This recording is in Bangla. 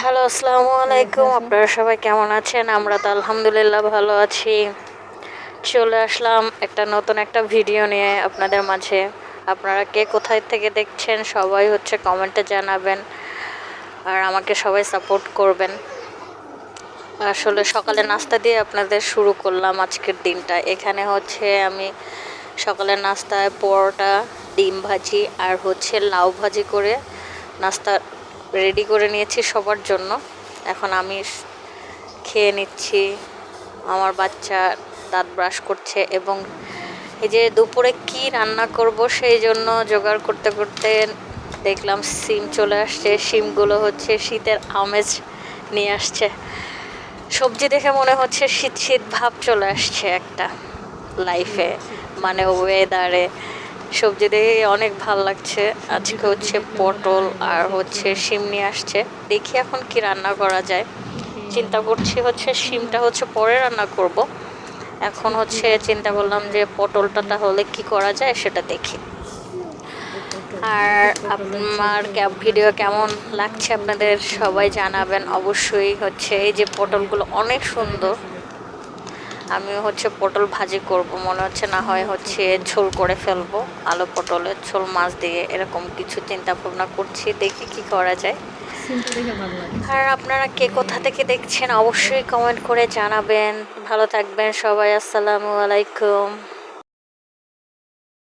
হ্যালো আসসালামু আলাইকুম। আপনারা সবাই কেমন আছেন? আমরা তো আলহামদুলিল্লাহ ভালো আছি। চলে আসলাম একটা নতুন একটা ভিডিও নিয়ে আপনাদের মাঝে। আপনারা কে কোথায় থেকে দেখছেন সবাই হচ্ছে কমেন্টে জানাবেন। আর আমাকে সবাই সাপোর্ট করবেন। আসলে সকালে নাস্তা দিয়ে আপনাদের শুরু করলাম আজকের দিনটা। এখানে হচ্ছে আমি সকালের নাস্তায় পরোটা ডিম ভাজি আর হচ্ছে লাউ ভাজি করে নাস্তা রেডি করে নিয়েছি সবার জন্য। এখন আমি খেয়ে নিচ্ছি। আমার বাচ্চা দাঁত ব্রাশ করছে এবং এই যে দুপুরে কি রান্না করব সেই জন্য জোগাড় করতে করতে দেখলাম সিম চলে আসছে। সিমগুলো হচ্ছে শীতের আমেজ নিয়ে আসছে। সবজি দেখে মনে হচ্ছে শীত শীত ভাব চলে আসছে একটা লাইফে মানে ওয়েদারে সবজি দেখে অনেক ভালো লাগছে। আজকে হচ্ছে পটল আর হচ্ছে শিম নিয়ে আসছে। দেখি এখন কি রান্না করা যায়। চিন্তা করছি হচ্ছে শিমটা হচ্ছে পরে রান্না করব। এখন হচ্ছে চিন্তা করলাম যে পটলটা তাহলে কি করা যায় সেটা দেখি। আর আমার ক্যাব ভিডিও কেমন লাগছে আপনাদের সবাই জানাবেন। অবশ্যই হচ্ছে এই যে পটলগুলো অনেক সুন্দর। আমি হচ্ছে পটল ভাজি করব। মনে হচ্ছে না হয় হচ্ছে ঝোল করে ফেলব। আলু পটলের ঝোল মাছ দিয়ে এরকম কিছু চিন্তা ভাবনা করছি। দেখি কি করা যায়। আর আপনারা কে কোথা থেকে দেখছেন অবশ্যই কমেন্ট করে জানাবেন। ভালো থাকবেন সবাই আসসালামু আলাইকুম।